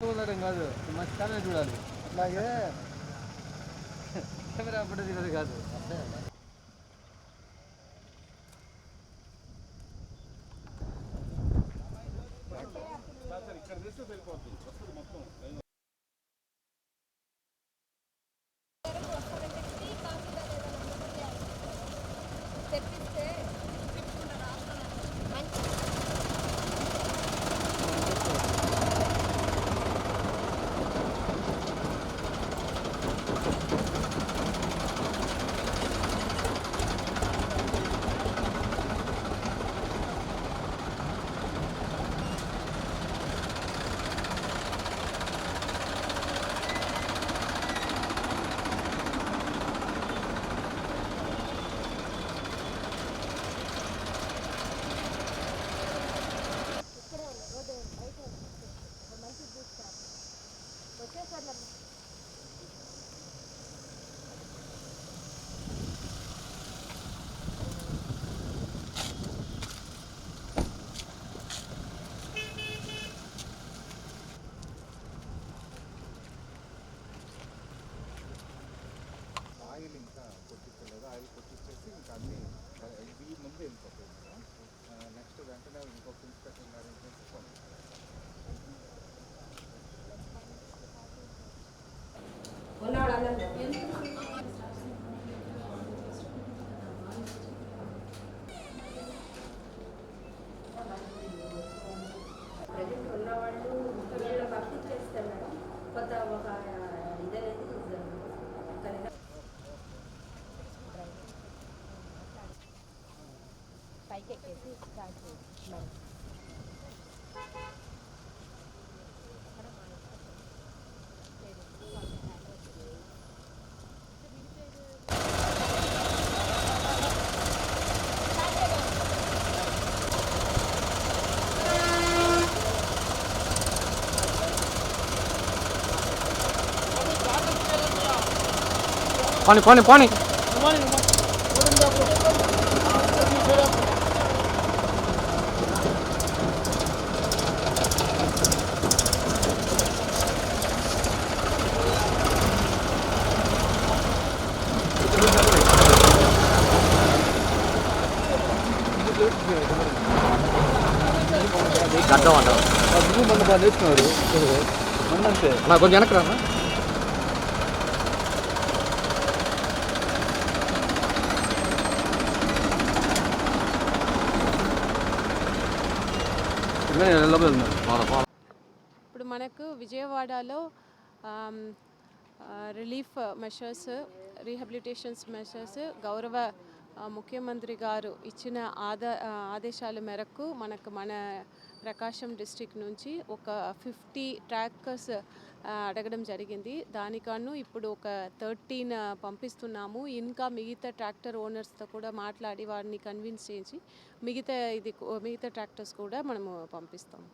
ఉండడం కాదు మంచి కెమెరా చూడాలి. అట్లాగే. కెమెరా అప్పుడు దిగదు కాదు. తెప్పిస్తే కొట్టించలేదు? ఆయిల్ కొట్టించేసి ఇంకా అన్ని ఈ ముందు వెళ్ళిపోతుంది haijekezi zake mara Fani Fani Fani అర్థం అంటారు మొన్న బాగా నేర్చుకున్నారు అంతే నాకు కొంచెం వెనక్కి రా లోపల ఇప్పుడు మనకు విజయవాడలో రిలీఫ్ మెషర్స్ రీహబిలిటేషన్స్ మెషర్స్ గౌరవ ముఖ్యమంత్రి గారు ఇచ్చిన ఆదా ఆదేశాల మేరకు మనకు మన ప్రకాశం డిస్టిక్ నుంచి ఒక ఫిఫ్టీ ట్రాకర్స్ అడగడం జరిగింది. దానికను ఇప్పుడు ఒక థర్టీన్ పంపిస్తున్నాము. ఇంకా మిగతా ట్రాక్టర్ ఓనర్స్తో కూడా మాట్లాడి వారిని కన్విన్స్ చేసి మిగతా ఇది మిగతా ట్రాక్టర్స్ కూడా మనము పంపిస్తాము.